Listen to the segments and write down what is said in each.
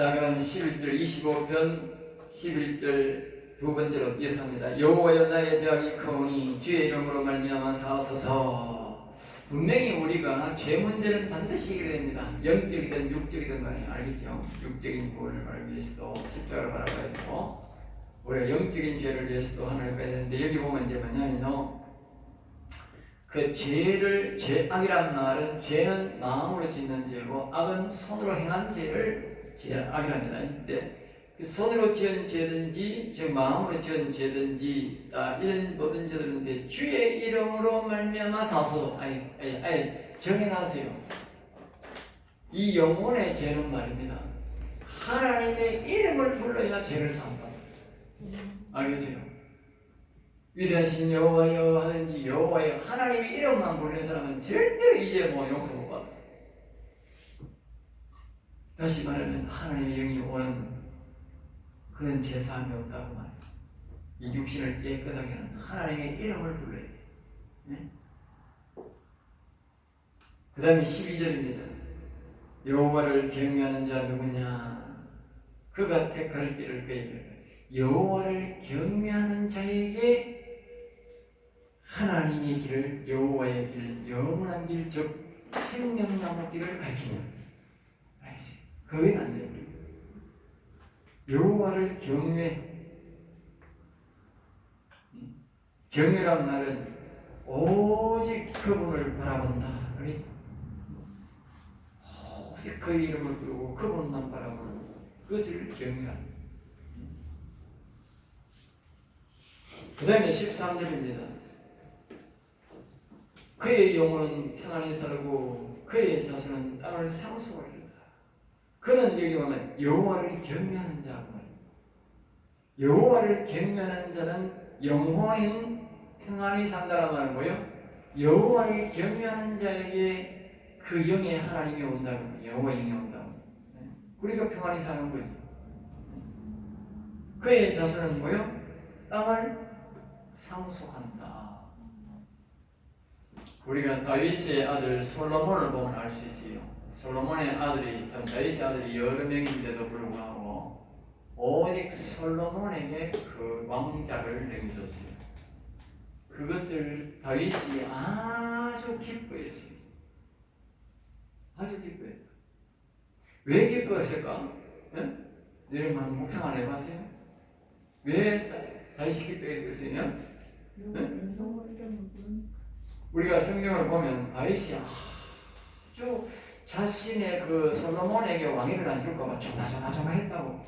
자, 그러면 11절 25편 11절 두 번째로 예상합니다. 여호와여 나의 죄악이 크오니 주의 이름으로 말미암아 사하소서. 분명히 우리가 죄 문제는 반드시 해결해야 됩니다. 영적이든 육적이든 간에 알겠죠? 육적인 구원을 바라기 위해서도 십자가를 바라봐야 되고 우리가 영적인 죄를 위해서도 하나님 봐야 되는데 여기 보면 이제 뭐냐면요. 그 죄를 죄악이란 말은 죄는 마음으로 짓는 죄고 악은 손으로 행한 죄를 죄 악이랍니다. 근데 그 손으로 지은 죄든지 즉 마음으로 지은 죄든지 아, 이런 모든 죄들인데 주의 이름으로 말미암아 사소 아니 아니, 아니 정해놨어요. 이 영혼의 죄는 말입니다. 하나님의 이름을 불러야 죄를 산다. 알겠어요? 위대하신 여호와여 하든지 여호와여 하나님의 이름만 부르는 사람은 절대로 이제 뭐 용서 못 받아. 다시 말하면 하나님의 영이 오는 그런 제사함이 없다고 말이야. 이 육신을 깨끗하게 하는 하나님의 이름을 불러야 돼. 네? 그 다음에 12절입니다. 여호와를 경외하는 자 누구냐? 그가 택할 길을 그에게 여호와를 경외하는 자에게 하나님의 길을 여호와의 길, 영원한 길, 즉 생명나무 길을 가르친다. 그게 안 돼요. 여호와를 경외. 경외란 말은 오직 그분을 바라본다. 오직 그 이름을 부르고 그분만 바라보는 그것을 경외한다. 그 다음에 13절입니다. 그의 영혼은 평안히 살고 그의 자손은 땅을 상속하리라. 그는 여기 보면 여호와를 경외하는 자고 여호와를 경외하는 자는 영혼인 평안히 산다는 말은 뭐요? 여호와를 경외하는 자에게 그 영의 하나님이 온다고 여호와 영이 온다고 우리가 평안히 사는 거지. 그의 자손은 뭐요? 땅을 상속한다. 우리가 다윗의 아들 솔로몬을 보면 알 수 있어요. 솔로몬의 아들이 전 다윗의 아들이 여러 명인데도 불구하고 오직 솔로몬에게 그 왕자를 내겨줬어요. 그것을 다윗이 아주 기뻐했어요. 아주 기뻐했다. 왜 기뻐했을까? 응? 여러분 한번 묵상 안 해봤어요? 왜 다윗이 기뻐했겠어요? 우리가 성경을 보면 다윗이 아주 자신의 그 솔로몬에게 왕위를 안 줄까봐 조마조마조마 했다고.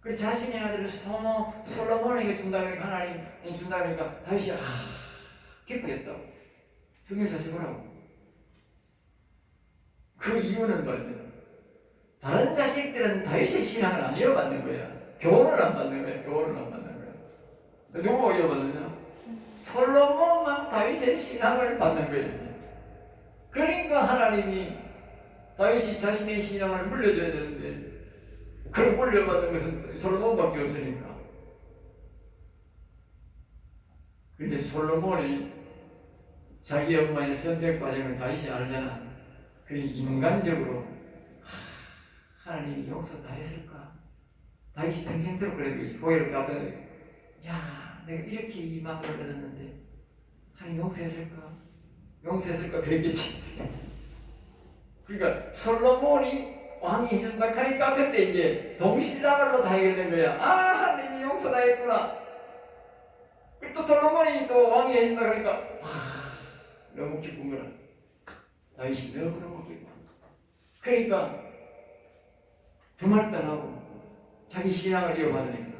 그 자신의 아들 솔로, 솔로몬에게 준다 그러니까 하나님이 준다 그러니까 다윗이 아, 기뻐했다고. 성경 자세히 보라고. 그 이유는 뭐입니다. 다른 자식들은 다윗의 신앙을 안 이어받는 거야. 교훈을 안 받는 거야. 교훈을 안 받는 거야. 누구가 이어받느냐? 솔로몬만 다윗의 신앙을 받는 거예요. 그러니까 하나님이 다윗이 자신의 신앙을 물려줘야 되는데 그걸 물려받는 것은 솔로몬밖에 없으니까. 근데 솔로몬이 자기 엄마의 선택 과정을 다윗이 알잖아. 그러니 인간적으로 하, 하나님이 용서 다 했을까? 다윗이 평생도록 그래 후회를 받은 야 내가 이렇게 이 마음을 얻었는데 하나님 용서했을까? 용서했을까? 그랬겠지. 그러니까 솔로몬이 왕이 해준다 하니까 그때 이제 동시다발로 다 해결된 거야. 아 하나님이 용서 다 했구나. 또 솔로몬이 또 왕이 해준다 그러니까 와 너무 기쁜 거라. 다윗이 너무 너무 기뻐. 그러니까 두말 떠나고 자기 신앙을 이어받으니까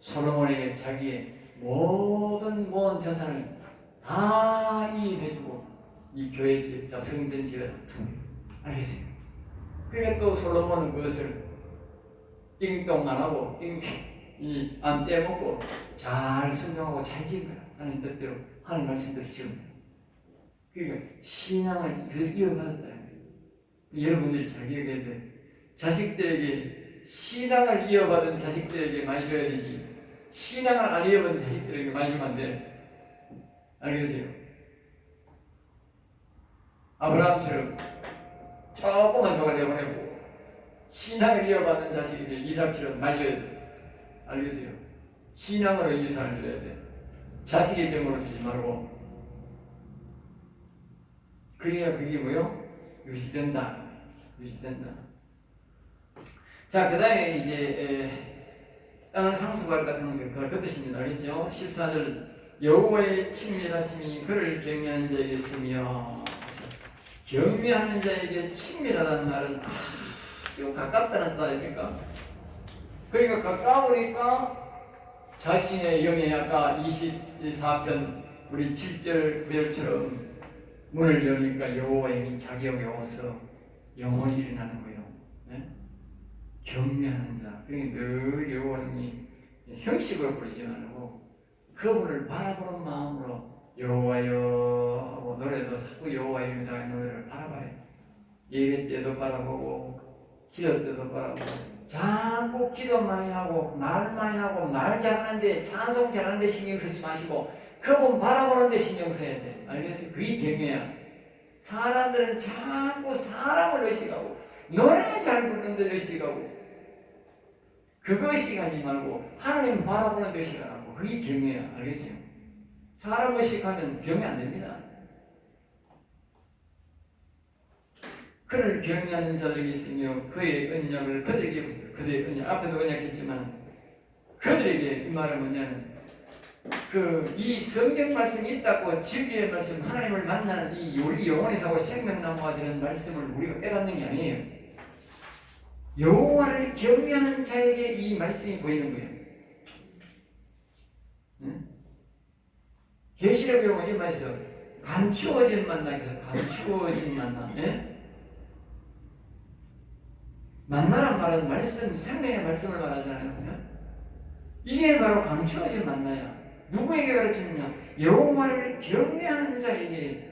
솔로몬에게 자기의 모든 모은 재산을 다 이임해주고 이 교회 지자 성전 지어 알겠어요. 그러니까 또 솔로몬은 그것을 띵동 안 하고 띵띵 이 안 떼먹고 잘 순종하고 잘 지은 거야. 하나님 뜻대로 하나님 말씀대로 지은 거야. 그러니까 신앙을 늘 이어받았다는 거예요. 여러분들이 잘 기억해야 돼. 자식들에게 신앙을 이어받은 자식들에게 많이 줘야 되지. 신앙을 안 이어받은 자식들에게 많이 주면 안 돼. 알겠어요? 아브라함처럼 조금만 줘가 내보내고 신앙을 이어받는 자식이들 이삭처럼 맞아야 돼. 알겠어요? 신앙으로 이삭을 줘야 돼. 자식의 점으로 주지 말고. 그래야 그게 뭐요? 유지된다. 유지된다. 자, 그 다음에 이제 에, 땅을 상수하리다 하는 게 그걸 그 뜻입니다. 알겠죠? 14절 여호와의 친밀하심이 그를 경외하는 자에게 있으며 경외하는 자에게 친밀하다는 말은 아주 가깝다는 뜻 아닙니까? 그러니까 가까우니까 자신의 영에 아까 24편 우리 7절 9절처럼 문을 여니까 여호와의 자기 영에 와서 영원히 일어나는 거예요. 네? 경외하는 자. 그러니까 늘 여호와님이 형식으로 부르지 말고 그분을 바라보는 마음으로 여호와여 하고 노래도 자꾸 여호와 이름을 다 노래를 바라봐요. 예배 때도 바라보고 기도 때도 바라보고 자꾸 기도 많이 하고 말 많이 하고 말 잘하는데 찬송 잘하는데 신경 쓰지 마시고 그분 바라보는데 신경 써야 돼. 알겠어요? 그게 경외야. 사람들은 자꾸 사람을 의식하고 노래 잘 부르는데 의식하고 그것이 가지 말고 하나님 바라보는 데 의식하라고 그게 경외야. 알겠어요? 사람 의식하면 경외 안 됩니다. 그를 경외하는 자들에게 있으며 그의 언약을 그들에게. 그들의 언약 앞에도 언약했지만 그들에게 이 말은 뭐냐면 그이 성경 말씀이 있다고 진리의 말씀 하나님을 만나는 이 우리 영혼이 사고 생명나무가 되는 말씀을 우리가 깨닫는 게 아니에요. 여호와를 경외하는 자에게 이 말씀이 보이는 거예요. 응? 계시록에 보면 이 말씀 감추어진 만나 감추어진 만나 예? 만나란 말은 말씀 생명의 말씀을 말하잖아요. 예? 이게 바로 감추어진 만나야. 누구에게 가르치느냐? 여호와를 경외하는 자에게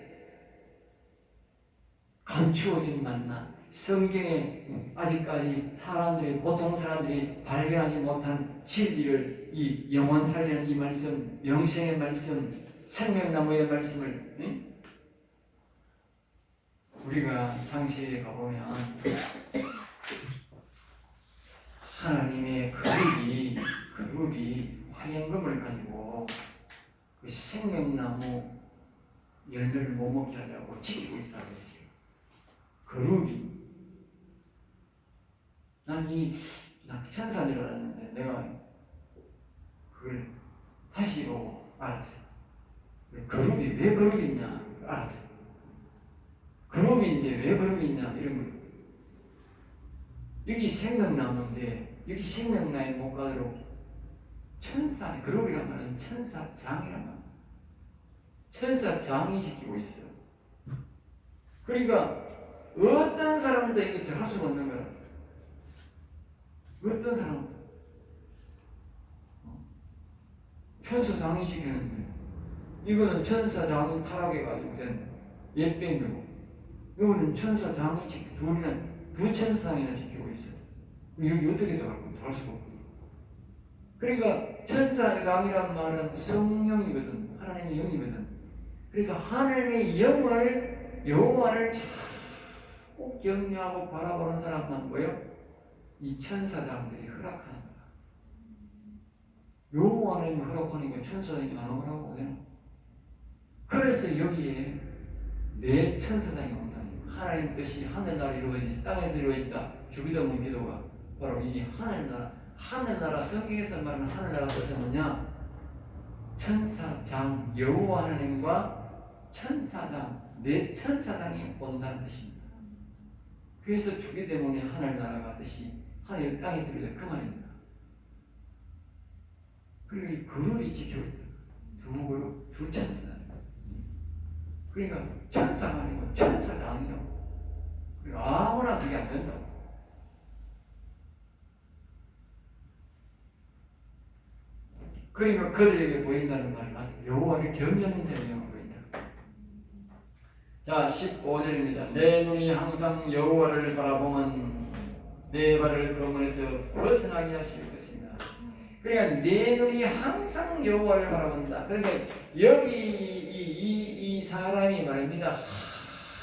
감추어진 만나. 성경에 아직까지 사람들이 보통 사람들이 발견하지 못한 진리를 이 영원 살리는 이 말씀, 영생의 말씀, 생명나무의 말씀을 응? 우리가 창세기에 가보면 하나님의 그룹이 그룹이 화염금을 가지고 그 생명나무 열매를 못 먹게 하려고 지키고 있다고 했어요. 그룹이 난이 알았는데 내가 그걸 다시 보고 알았어요. 그룹이 왜 그룹이 있냐 알았어요. 그룹인데 왜 그룹이 있냐 이런 거. 여기 생명나무인데 여기 생명나무에 못 가도록 천사 그룹이란 말은 천사장이란 말. 천사장이 지키고 있어요. 그러니까 어떤 사람도 이게 들어갈 수가 없는 거야. 어떤 사람 천사장이 지키는 거예요. 이거는 천사장이 타락해가지고 된 옛뱀이고 이거는 천사장이 둘이는 두 천사장이나 지키고 있어요. 여기 어떻게 들어갈 거야? 들어갈 수가 없고. 그러니까 천사장이란 말은 성령이거든. 하나님의 영이거든. 그러니까 하나님의 영을 여호와를 자꾸 경외하고 바라보는 사람만 뭐요? 이 천사장들이 허락하는 거야. 여호와는 허락하니까 천사장이 안 허락하고 그냥. 그래서 여기에 내 천사장이 온다니. 하나님 뜻이 하늘나라 이루어지지 땅에서 이루어진다. 주기도 문 기도가 바로 이 하늘나라. 하늘나라 성경에서 말하는 하늘나라 뜻은 뭐냐? 천사장 여호와 하나님과 천사장 내 천사장이 온다는 뜻입니다. 그래서 주기 때문에 하늘나라가 뜻이 하늘 땅에서 이루어진 그 말입니다. 그리고 이 그룹이 지키고 있다. 두 그룹, 두 천사장. 그러니까 천사가 아니고 천사장이요. 그리고 아무나 그게 안 된다고. 그러니까 그들에게 보인다는 맞다. 여호와를 경외하는 자에게만 보인다. 자, 15절입니다. 내 눈이 항상 여호와를 바라보면 내 발을 거문에서 벗어나게 하실 것입니다. 그러니까 내 눈이 항상 여호와를 바라본다. 그러니까 여기 사람이 말입니다.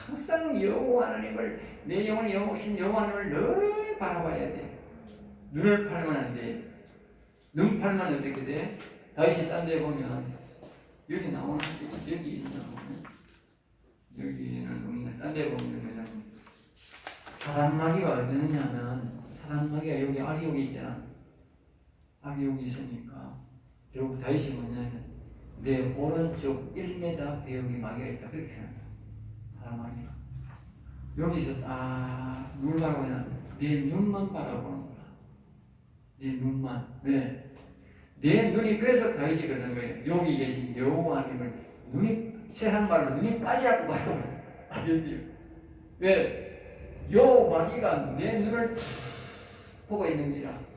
항상 여호와 하나님을 내 영혼의 영옥신 여호와 하나님을 늘 바라봐야 돼. 눈을 팔면 안 돼. 눈 팔면 어떻게 돼? 다윗이 딴데 보면 여기 나오는 여기, 여기 나오는 여기는 없는 딴데 보면 그냥 사단 마귀가 어디 있느냐면 사단 마귀가 여기 여기 있잖아. 여기 있으니까 결국 다윗이 뭐냐면 내 오른쪽 1m 배역이 마귀가 있다 그렇게 한다. 마귀가 여기서 딱 눈을 바라보냐 내 눈만 바라보는 거야. 내 눈만 왜? 내 눈이 그래서 다윗이 그러는 거예요. 여기 계신 여호와 하나님을 눈이 세상 말로 눈이 빠지라고 말하고 알겠어요? 왜? 요 마귀가 내 눈을 다 보고 있는지라.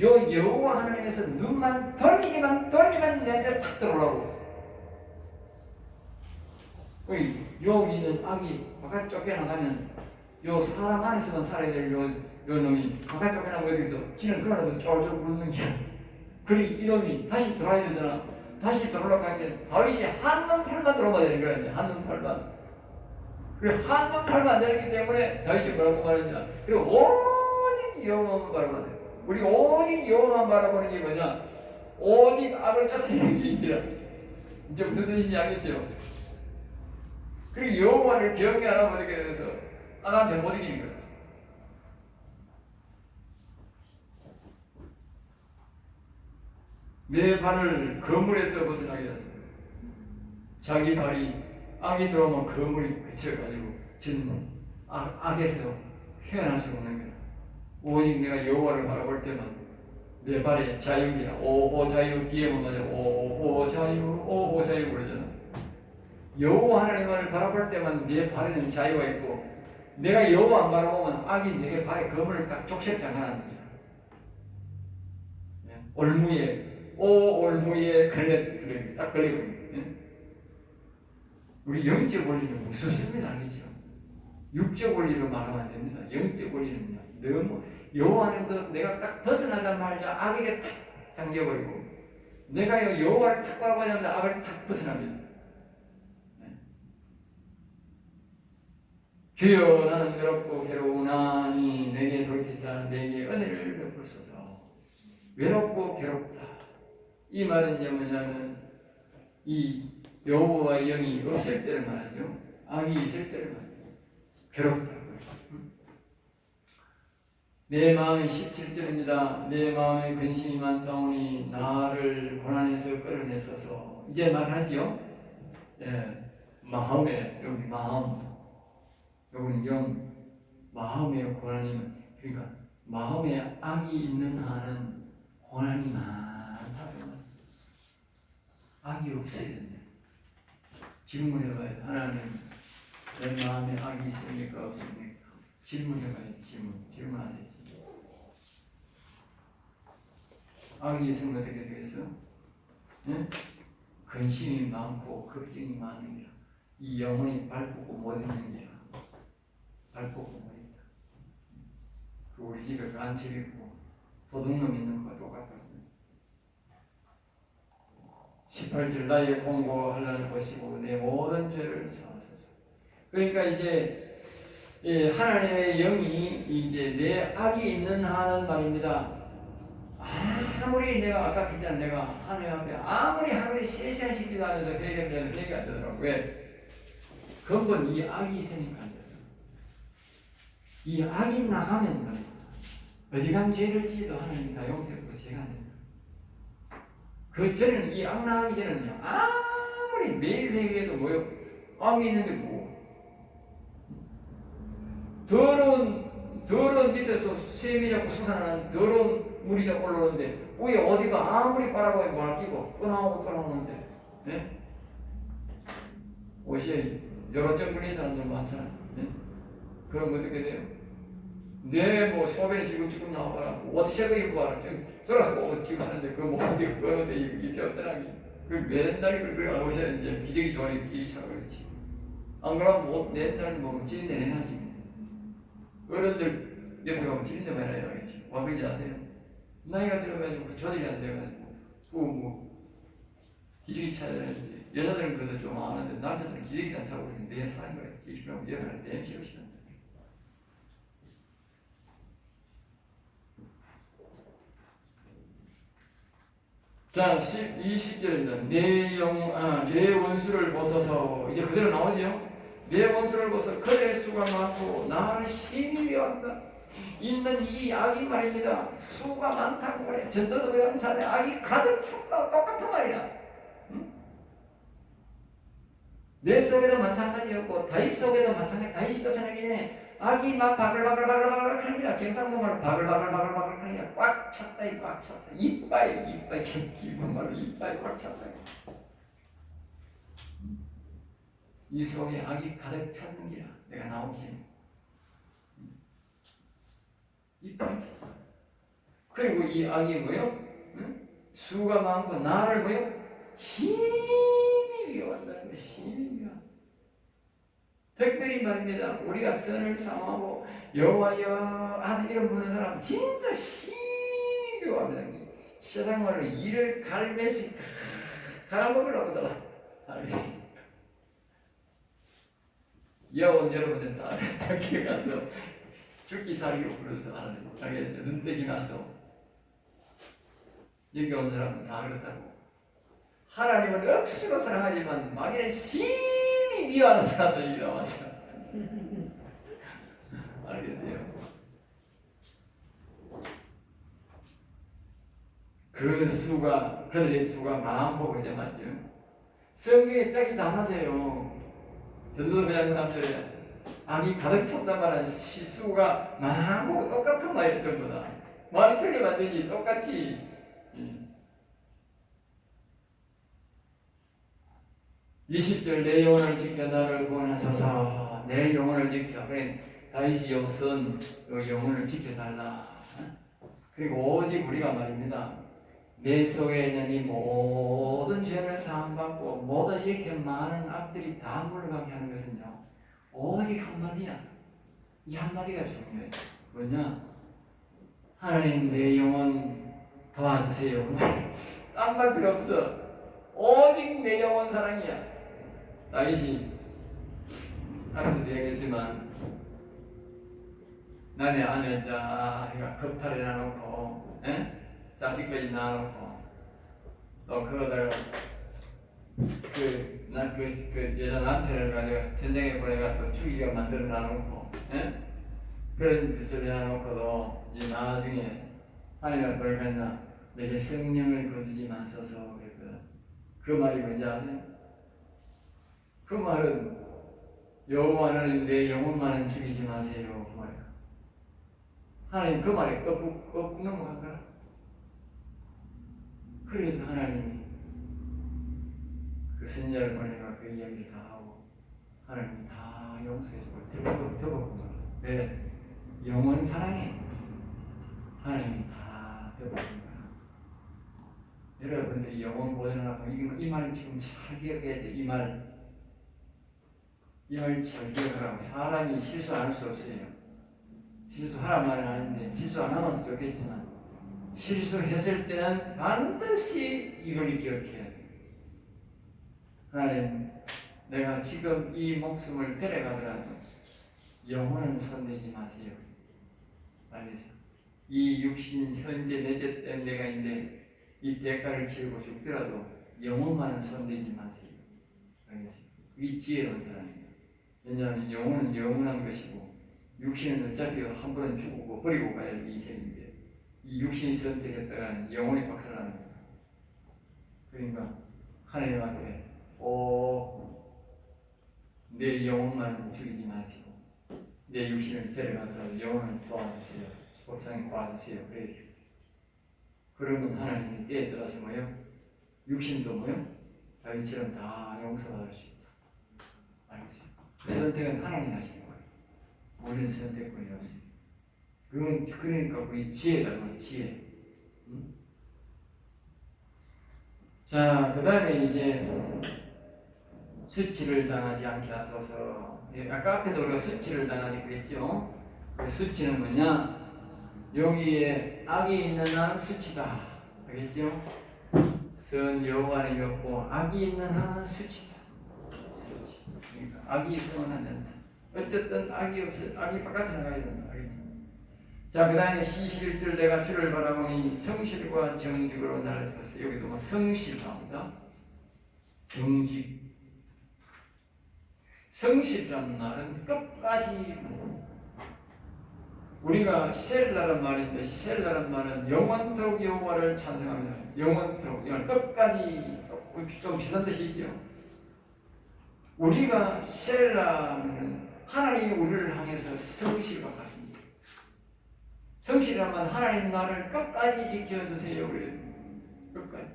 요 여호와 하나님에서 눈만 돌리기만 돌리면 내한테 탁 들어오라고. 여기는 악이 바깥 쫓겨나가면 요 사람 안에서만 살아야 될 요, 요 놈이 바깥 쫓겨나면 어디서 지는 그러나 쫄쫄 굶는 게 그리 이놈이 다시 돌아야 되잖아. 다시 돌아오려고 하면 다윗이 한눈 팔만 들어가야 되는 거야. 이제 한눈 팔만. 그래 한눈 팔만 되기 때문에 다윗이 뭐라고 말했냐. 그리고 오직 여호와만 바라보는 돼. 우리 오직 여호와만 바라보는 게 뭐냐. 오직 악을 쫓아내는 게 있더라. 이제 무슨 뜻인지 알겠죠? 그리고 여호와를 기억이 안 하면 어떻게 돼서 악한테 못 이기는 거야. 내 발을 거물에서 벗어나게 하소서. 자기 발이 악이 들어오면 거물이 그쳐가지고 지금 악, 악에서 헤어날 수 없는 거야. 오직 내가 여호와를 바라볼 때만 내 발에 자유기라 오호 자유 뒤에 보면 오호 자유 오호 자유 그러잖아. 여호와 하나님을 바라볼 때만 내 발에는 자유가 있고 내가 여호와 안 바라보면 악이 내게 발에 거물을 딱 족색 장하는 거야. 네. 올무에 오 올무에 걸려 그래 딱 걸리고 예? 우리 영적 원리는 무섭습니다 알겠죠? 육적 원리로 말하면 안 됩니다. 영적 원리는요 너무 여호와는 그 내가 딱 벗어나자마자 악에게 탁 잠겨버리고 내가 여호와를 탁 바라보자마자 악을 탁 벗어나버리죠. 예. 주여 나는 외롭고 괴로우나니 내게 돌이키사 내게 은혜를 베푸소서 외롭고 괴롭다 이 말은 뭐냐면 이 여호와 영이 없을 때를 말하죠. 악이 있을 때를 말하죠. 괴롭다. 내 마음이 17절입니다. 내 마음에 근심이 많사오니 나를 고난에서 끌어내소서. 이제 말하지요. 예, 마음에 여기 마음, 여기는 영, 마음의 고난이 그러니까 마음에 악이 있는 한은 고난이 많다. 악이 없어야 된다. 질문해봐야 돼. 하나님, 내 마음에 악이 있습니까? 없습니까? 질문해봐야 돼. 질문. 질문하세요. 질문. 악이 있으면 어떻게 되겠어? 네? 근심이 많고 걱정이 많으니라. 이 영혼이 발붙고 못 있는 게라. 발붙고 못 있다. 그 우리 집에 간첩 있고 도둑놈 있는 거와 똑같다. 18절 나의 공고하려는 것이고 내 모든 죄를 사하소서. 그러니까 이제 이 하나님의 영이 이제 내 악이 있는 한은 말입니다. 아무리 내가 아까 했잖아 내가 하나님 앞에 아무리 하루에 세 시간씩 기도하면서 회개를 해도 회개가 안 되더라고. 왜? 근본 이 악이 있으니까. 이 악이 나가면 말이야 어디 간 죄를 지도 하나님 다 용서해주고 죄가 안 된다 그 전에는 이 악 나가기 전에는요 아무리 매일 회개해도 뭐요? 악이 있는데 뭐? 더러운 더러운 밑에서 쇠미 자꾸 솟아나는 더러운 물이 자꾸 올라오는데 위에 어디가 아무리 빨아봐도 뭘 끼고 또 나오고 또 나오는데 네? 옷이 여러 점 걸린 사람들 많잖아요. 네? 그럼 어떻게 돼요? 내뭐 소변이 지금지금 나와봐라. 옷색을 입고 와라. 들어서 옷 입고 사는데 그뭐 어디 그 있어 어떠나기 그 맨날 그래 옷에 이제 기저귀 좋아하니 기차가 그렇지. 안 그러면 옷 맨날 뭐 찌는데 내놔지 어른들 옆에 가면 찌는데 말아야 알겠지 와 그런지 아세요? 나이가 들어가지고 그 조절이 안 돼가지고 그뭐 기저귀 찾아야 되는데 여자들은 그래도 좀 아는데 남자들은 기저귀 안 차고 내 사는 거야. 그럼 여자는 냄새가 싫은데. 자, 10, 20절입니다. 내 영, 아, 내 원수를 벗어서, 이제 그대로 나오죠? 내 원수를 벗어 그들의 수가 많고, 나를 심히 미워한다. 있는 이 악이 말입니다. 수가 많다고 그래. 전도서 영산에 악이 가득 찼다. 똑같은 말이야. 응? 내 속에도 마찬가지였고, 다윗 속에도 마찬가지. 다윗이 쫓아내기 전에 악이 막 바글바글바글바글 하니라 경상도 말로 바글바글바글바글 하니라 꽉 찼다 이꽉 찼다 이빨 이빨 기본 말로 이빨 꽉 찼다 이 속에 악이 가득 찼는 기라 내가 나오지 이빨 그리고 이 악이 뭐요? 응? 수가 많고 나를 뭐요? 심히 미워한다는 거야 심히 미워 특별히 말입니다. 우리가 선을 sam하고 여호와여 하는 이름 부르는 사람 진짜 심히 미워합니다. 세상 말로 이를 갈매시 갈아먹으려고 들어 알겠습 여원 여러분들 다 그렇게 가서 죽기 살기로 불러서 하는 알겠어요. 눈떼지 마서 여기 온 사람은 다 그렇다고 하나님은 억수로 사랑하지만 마귀는 심히 미워하는 사람들이 나와서 알겠어요? 그 수가 그들의 수가 많고 그러지 맞죠? 성경에 짝이 다 맞아요. 전도서 배장 3절에 악이 가득 찼단 말은 시수가 많고 똑같은 말이에요 전부 다. 말이 틀리면 안 되지. 똑같이. 음. 20절 내 영혼을 지켜 나를 구원하소서. 내 영혼을 지켜. 그래 다윗이 요선 그 영혼을 지켜달라. 그리고 오직 우리가 말입니다 내 속에 있는 이 모든 죄를 사함받고 모든 이렇게 많은 악들이 다 물러가게 하는 것은요 오직 한마디야. 이 한마디가 중요해 뭐냐? 하나님 내 영혼 도와주세요. 딴말 필요 없어. 오직 내 영혼 사랑이야. 다윗이 앞에서도 얘기했지만 남의 아내 자가 겁탈을 해놓고 에? 자식까지 낳아놓고 또 그러다가 그, 나, 그, 그 여자 남편을 가지고 전쟁에 보내가 또 죽이게 만들어 놔놓고 에? 그런 짓을 해놓고도 이제 나중에 하나님가 뭘 했나 내게 성령을 거두지 마소서 그랬거든 그 말이 뭔지 아세요? 그 말은 여호와 하나님 내 영혼만은 죽이지 마세요 그 말이야. 하나님 그 말에 엇북 엇북 넘어갈까? 그래서 하나님이 그 선자를 보내가 그 이야기를 다 하고 하나님이 다 용서해주고 덮어 덮었구나. 왜 영혼 사랑해 하나님이 다 거야. 여러분들이 영혼 보존을 하고 이, 이 말을 지금 잘 기억해야 돼. 이 말. 이 말 잘 기억하라고 사람이 실수 안 할 수 없어요. 실수하란 말은 아닌데 실수 안 하면 좋겠지만 실수했을 때는 반드시 이걸 기억해야 돼. 하나님, 내가 지금 이 목숨을 데려가더라도 영혼은 손대지 마세요. 알겠어요? 이 육신 현재 내재 때문에 내가 이제 이 대가를 치르고 죽더라도 영혼만은 손대지 마세요. 알겠어요? 이 지혜로운 사람이에요. 왜냐하면 영혼은 영원한 것이고 육신은 어차피 한 번은 죽고 버리고 가야 할 이생인데 이 육신이 선택했다가는 영혼이 박살나는 거예요. 그러니까 하나님 앞에 오내 영혼만 죽이지 마시고 내 육신을 데려가더라도 영혼을 도와주세요. 복상에 도와주세요. 그래요. 그러면 하나님이 때에 따라서 뭐요? 육신도 뭐요? 다윗처럼 다 용서받을 수 있다. 알겠어요? 그 선택은 하나님 하시는 거예요. 우리는 선택권이 없어요. 그건 그러니까 그 지혜다, 그 지혜. 응? 자, 그 다음에 이제 수치를 당하지 않게 하소서. 예, 아까 앞에도 우리가 수치를 당하지 그랬죠. 그 수치는 뭐냐? 여기에 악이 있는 한 수치다. 알겠죠? 선 여호와는 없고 악이 있는 한은 수치다. 수치. 그러니까 악이 있으면 안 된다. 어쨌든 악이 없어 악이 바깥에 나가야 된다. 자, 그 다음에 시실들 내가 주를 바라보니 성실과 정직으로 나를 들었어. 여기도 뭐 성실 나옵니다. 정직. 성실이라는 말은 끝까지 우리가 셀라란 말인데 셀라란 말은 영원토록 여호와를 찬송합니다. 영원토록 영원 끝까지 좀 비슷한 뜻이 있죠. 우리가 셀라는 하나님이 우리를 향해서 성실과 같습니다. 성실하면 하나님 나를 끝까지 지켜주세요. 끝까지.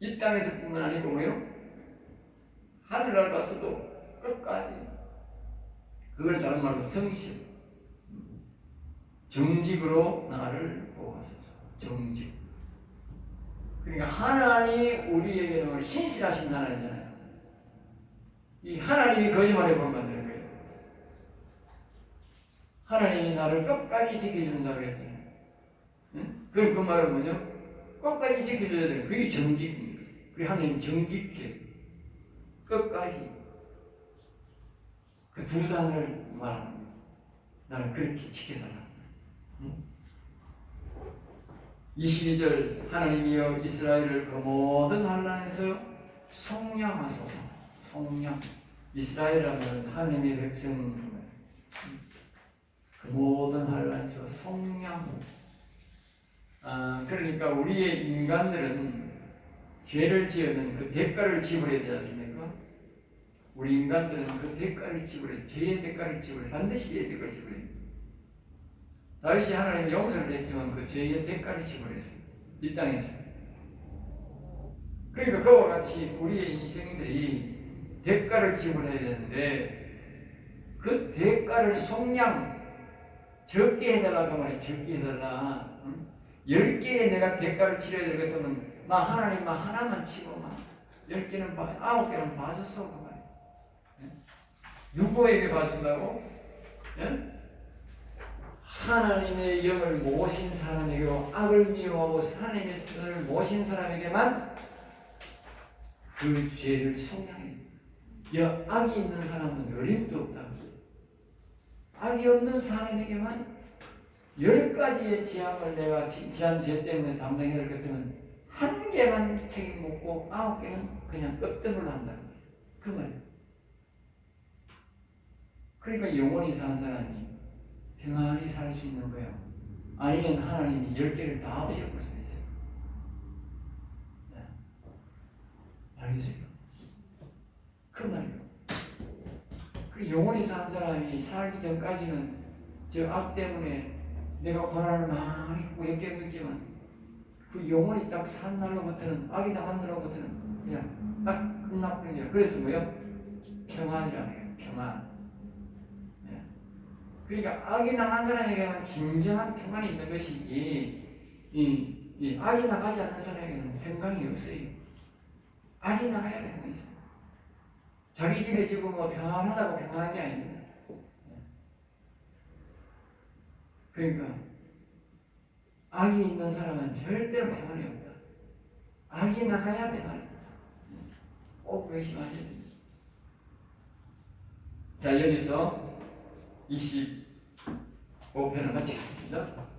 이 땅에서뿐만 아니고 뭐요? 하늘날 갔어도 끝까지. 그걸 다른 말로 성실. 정직으로 나를 보호하소서. 정직. 그러니까 하나님이 우리에게는 신실하신 하나님이잖아요. 이 하나님이 거짓말해 보면. 하나님이 나를 끝까지 지켜준다 그랬잖아요. 응? 그럼 그 말은 뭐냐? 끝까지 지켜줘야 돼요. 그게 정직입니다. 그래 하나님 정직해. 끝까지. 그 두 단을 거예요. 나를 그렇게 지켜달라. 22절 하나님이여 이스라엘을 그 모든 환란에서 속량하소서 속량 이스라엘이라는 하나님의 그 모든 환란에서 속량 아, 그러니까 우리의 인간들은 죄를 지으면 그 대가를 지불해야 되지 않습니까? 우리 인간들은 그 대가를 지불해 죄의 대가를 지불해 반드시 죄의 대가를 지불해 다윗이 하나님 용서를 했지만 그 죄의 대가를 지불했어요. 이 땅에서. 그러니까 그와 같이 우리의 인생들이 대가를 지불해야 되는데 그 대가를 속량 적게 해달라 그 말이야 적게 해달라 응? 열 개에 내가 대가를 치러야 될것 같으면 막 하나님만 하나만 치고 막열 개는 봐 아홉 개는 봐줬어 그 응? 누구에게 봐준다고? 응? 하나님의 영을 모신 사람에게로 악을 미워하고 하나님의 선을 모신 사람에게만 그 죄를 속량해. 여 악이 있는 사람은 어림도 없다. 악이 없는 사람에게만 열 가지의 지향을 내가 지한 죄 때문에 담당해야 될것 같으면 한 개만 책임 묻고 아홉 개는 그냥 끄떡을 한다. 그 말이야. 그러니까 영원히 사는 사람이 평안히 살 수 있는 거예요. 아니면 하나님이 열 개를 다 없애볼 수 있어요. 네. 알겠어요? 그 말이에요. 그 영원히 사는 사람이 살기 전까지는 저악 때문에 내가 고난을 많이 하고 역겨했지만 그 영원히 딱산 날로부터는 악이 당한 날로부터는 그냥 딱 끝나버린 거예요. 그래서 뭐요? 평안이라는 거예요. 평안. 그러니까 악이 나간 사람에게는 진정한 평안이 있는 것이지 이, 이 악이 나가지 않는 사람에게는 평강이 없어요. 악이 나가야 되는 거죠. 자기 집에 지금 뭐 평안하다고 평안한 게 아닙니다. 그러니까 악이 있는 사람은 절대로 평안이 없다. 악이 나가야 평안이 꼭 명심하셔야 됩니다. 자 여기서 25편을 마치겠습니다.